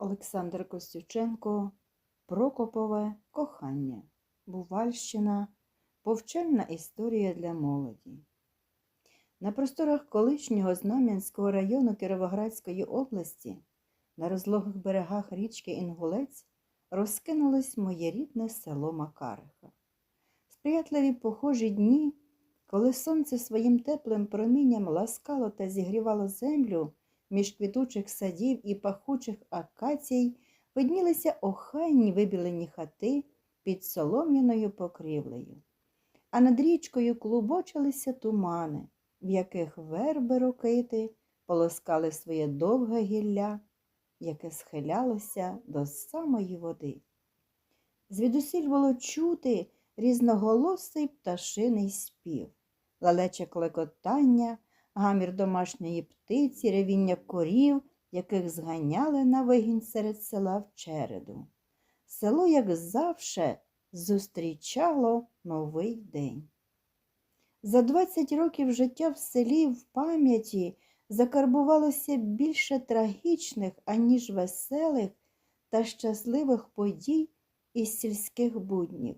Олександр Костюченко Прокопове кохання. Бувальщина. Повчальна історія для молоді. На просторах колишнього Знам'янського району Кіровоградської області, на розлогих берегах річки Інгулець, розкинулось моє рідне село Макариха. Сприятливі похожі дні, коли сонце своїм теплим промінням ласкало та зігрівало землю між квітучих садів і пахучих акацій, виднілися охайні вибілені хати під солом'яною покрівлею. А над річкою клубочилися тумани, в яких верби рокити полоскали своє довге гілля, яке схилялося до самої води. Звідусіль було чути різноголосий пташиний спів, лалече клекотання, гамір домашньої птиці, ревіння корів, яких зганяли на вигін серед села в череду. Село, як завше, зустрічало новий день. За 20 років життя в селі в пам'яті закарбувалося більше трагічних, аніж веселих та щасливих подій із сільських буднів.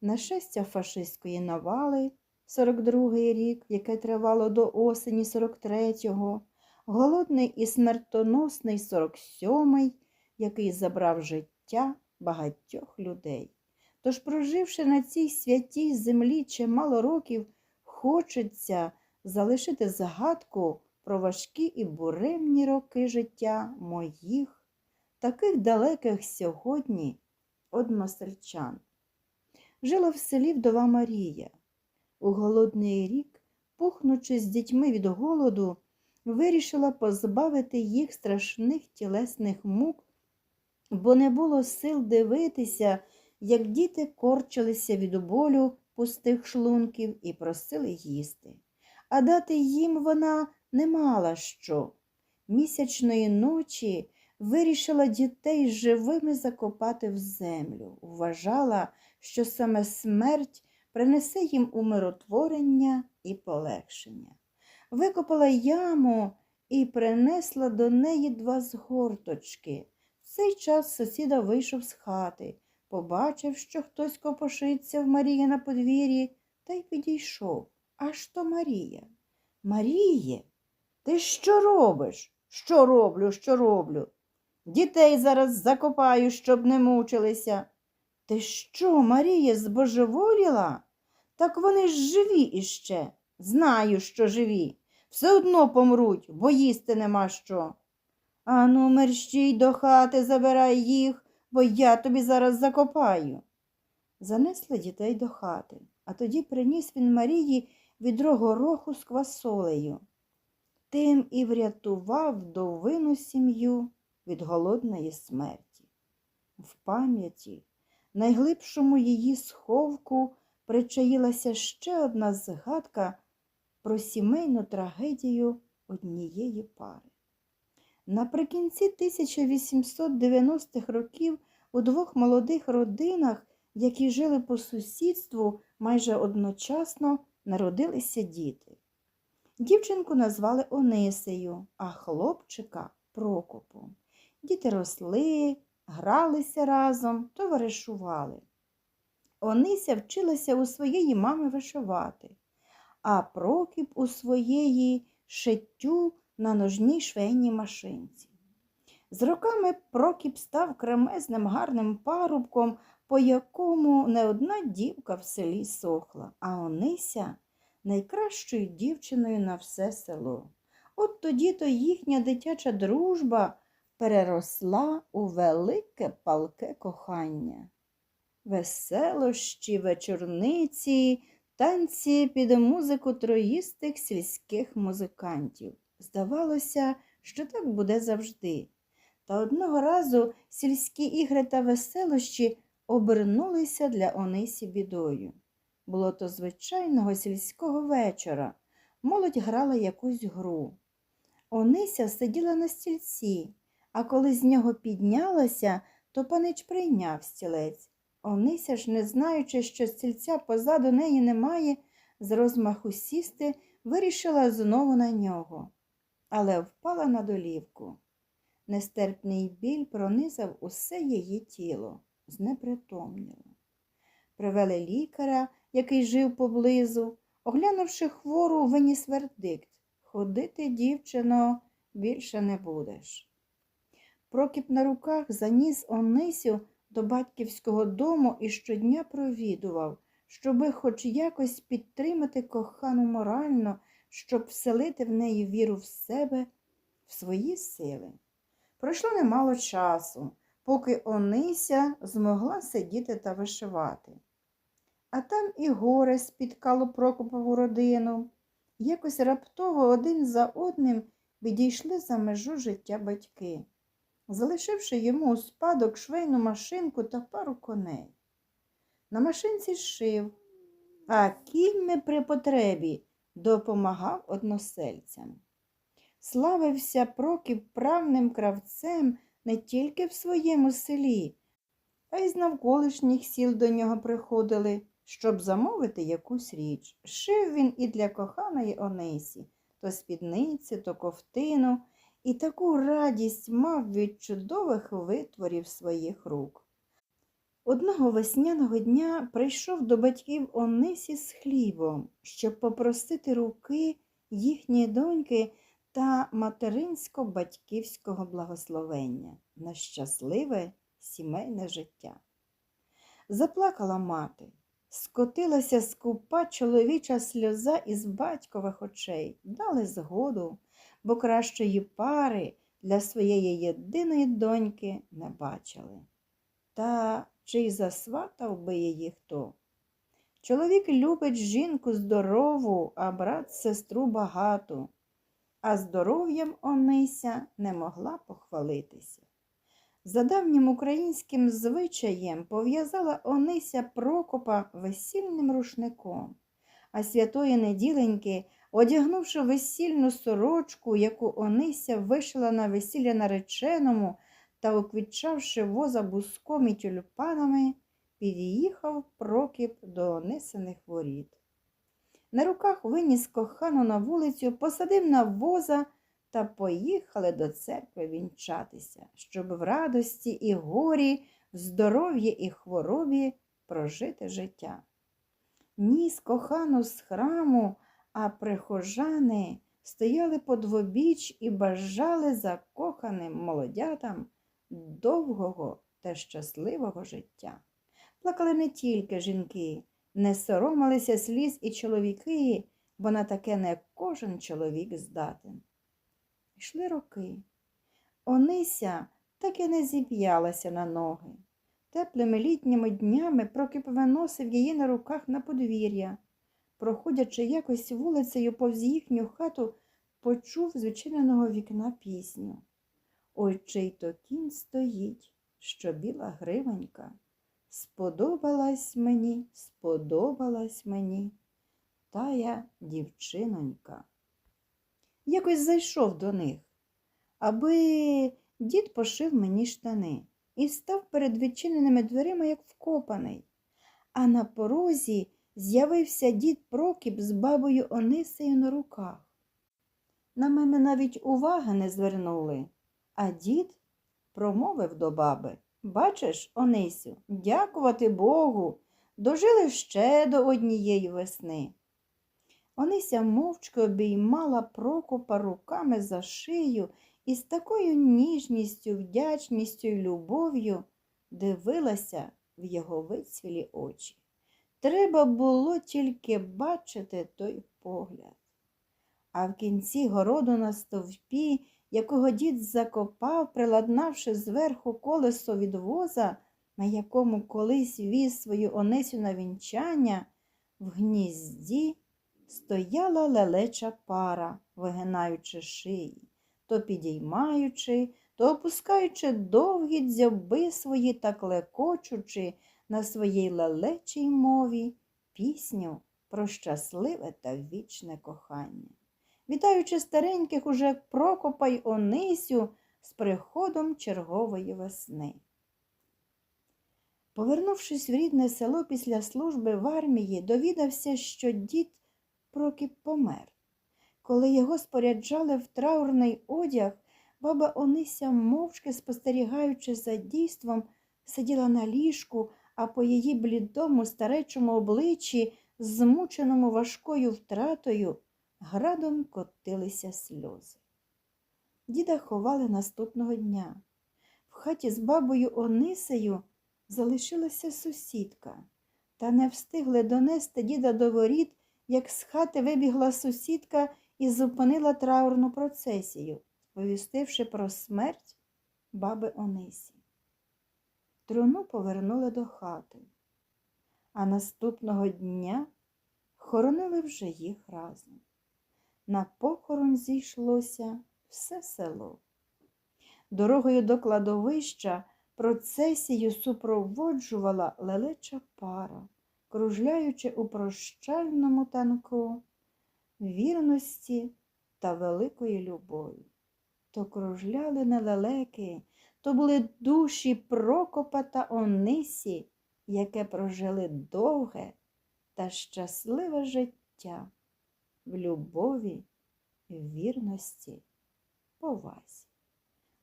Нашестя фашистської навали 42-й рік, яке тривало до осені 43-го, голодний і смертоносний 47-й, який забрав життя багатьох людей. Тож, проживши на цій святій землі чимало років, хочеться залишити згадку про важкі і буремні роки життя моїх, таких далеких сьогодні односельчан. Жила в селі вдова Марія. У голодний рік, пухнучи з дітьми від голоду, вирішила позбавити їх страшних тілесних мук, бо не було сил дивитися, як діти корчилися від болю пустих шлунків і просили їсти. А дати їм вона не мала що. Місячної ночі вирішила дітей живими закопати в землю, вважала, що саме смерть принесе їм умиротворення і полегшення. Викопала яму і принесла до неї два згорточки. В цей час сусіда вийшов з хати, побачив, що хтось копошиться в Марії на подвір'ї, та й підійшов. Аж то Марія. Маріє, ти що робиш? Що роблю, що роблю? Дітей зараз закопаю, щоб не мучилися. Ти що, Марія, збожеволіла? Так вони ж живі іще. Знаю, що живі. Все одно помруть, бо їсти нема що. Ану, мерщій до хати забирай їх, бо я тобі зараз закопаю. Занесли дітей до хати, а тоді приніс він Марії відро гороху з квасолею. Тим і врятував довину сім'ю від голодної смерті. В пам'яті, найглибшому її сховку, причаїлася ще одна згадка про сімейну трагедію однієї пари. Наприкінці 1890-х років у двох молодих родинах, які жили по сусідству майже одночасно, народилися діти. Дівчинку назвали Онисею, а хлопчика Прокопом. Діти росли, гралися разом, товаришували. Онися вчилася у своєї мами вишивати, а Прокіп у своєї шиттю на ножній швейній машинці. З роками Прокіп став кремезним гарним парубком, по якому не одна дівка в селі сохла, а Онися найкращою дівчиною на все село. От тоді то їхня дитяча дружба переросла у велике палке кохання. Веселощі, вечорниці, танці під музику троїстих сільських музикантів. Здавалося, що так буде завжди. Та одного разу сільські ігри та веселощі обернулися для Онисі бідою. Було то звичайного сільського вечора. Молодь грала якусь гру. Онися сиділа на стільці, а коли з нього піднялася, то панич прийняв стілець. Онися ж, не знаючи, що стільця позаду неї немає, з розмаху сісти, вирішила знову на нього, але впала на долівку. Нестерпний біль пронизав усе її тіло, знепритомніло. Привели лікаря, який жив поблизу, оглянувши хвору, виніс вердикт Ходити, дівчино, більше не будеш. Прокіп на руках заніс Онисю до батьківського дому і щодня провідував, щоби хоч якось підтримати кохану морально, щоб вселити в неї віру в себе, в свої сили. Пройшло немало часу, поки Онися змогла сидіти та вишивати. А там і горе спіткало Прокопову родину. Якось раптово один за одним відійшли за межу життя батьки, залишивши йому у спадок швейну машинку та пару коней. На машинці шив, а кіньми при потребі допомагав односельцям. Славився Прокіп правним кравцем не тільки в своєму селі, а й з навколишніх сіл до нього приходили, щоб замовити якусь річ. Шив він і для коханої Онисі то спідниці, то ковтину, і таку радість мав від чудових витворів своїх рук. Одного весняного дня прийшов до батьків Онисі з хлібом, щоб попросити руки їхньої доньки та материнсько-батьківського благословення на щасливе сімейне життя. Заплакала мати, скотилася скупа чоловіча сльоза із батькових очей, дали згоду, бо кращої пари для своєї єдиної доньки не бачили. Та чи й засватав би її хто? Чоловік любить жінку здорову, а брат сестру багату, а здоров'ям Онися не могла похвалитися. За давнім українським звичаєм пов'язала Онися Прокопа весільним рушником, а святої неділеньки, одягнувши весільну сорочку, яку Онися вишила на весілля нареченому та уквітчавши воза буском і тюльпанами, під'їхав Прокіп до Онисиних воріт. На руках виніс кохану на вулицю, посадив на воза та поїхали до церкви вінчатися, щоб в радості і горі, в здоров'ї і хворобі прожити життя. Ніс кохану з храму, а прихожани стояли подвобіч і бажали закоханим молодятам довгого та щасливого життя. Плакали не тільки жінки, не соромилися сліз і чоловіки, бо на таке не кожен чоловік здатен. Йшли роки. Онися так і не зіп'ялася на ноги. Теплими літніми днями Прокіп виносив її на руках на подвір'я. Проходячи якось вулицею повз їхню хату, почув з відчиненого вікна пісню. Ой чий то кінь стоїть, що біла гривенька. Сподобалась мені, сподобалась мені, тая дівчинонька. Якось зайшов до них, аби дід пошив мені штани і став перед відчиненими дверима, як вкопаний. А на порозі з'явився дід Прокіп з бабою Онисею на руках. На мене навіть уваги не звернули, а дід промовив до баби Бачиш, Онисю, дякувати Богу, дожили ще до однієї весни. Онися мовчки обіймала Прокопа руками за шию і з такою ніжністю, вдячністю і любов'ю дивилася в його вицвілі очі. Треба було тільки бачити той погляд. А в кінці городу на стовпі якого дід закопав, приладнавши зверху колесо від воза, на якому колись віз свою Онесю на вінчання, в гнізді стояла лелеча пара, вигинаючи шиї, то підіймаючи, то опускаючи довгі дзьоби свої та клекочучи на своїй лелечій мові пісню про щасливе та вічне кохання вітаючи стареньких уже Прокопа й Онисю з приходом чергової весни. Повернувшись в рідне село після служби в армії, довідався, що дід Прокіп помер. Коли його споряджали в траурний одяг, Баба Онися, мовчки спостерігаючи за дійством, сиділа на ліжку, а по її блідому старечому обличчі, змученому важкою втратою, градом котилися сльози. Діда ховали наступного дня. В хаті з бабою Онисею залишилася сусідка, та не встигли донести діда до воріт, як з хати вибігла сусідка і зупинила траурну процесію, сповістивши про смерть баби Онисі. Труну повернули до хати, а наступного дня хоронили вже їх разом. На похорон зійшлося все село. Дорогою до кладовища процесію супроводжувала лелеча пара, кружляючи у прощальному танку вірності та великої любові. То кружляли не лелеки, то були душі Прокопа та Онисі, яке прожили довге та щасливе життя в любові, вірності, повазі.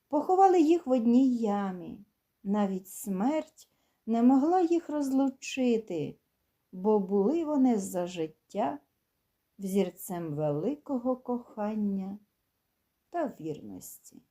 Поховали їх в одній ямі. Навіть смерть не могла їх розлучити, бо були вони за життя взірцем великого кохання та вірності.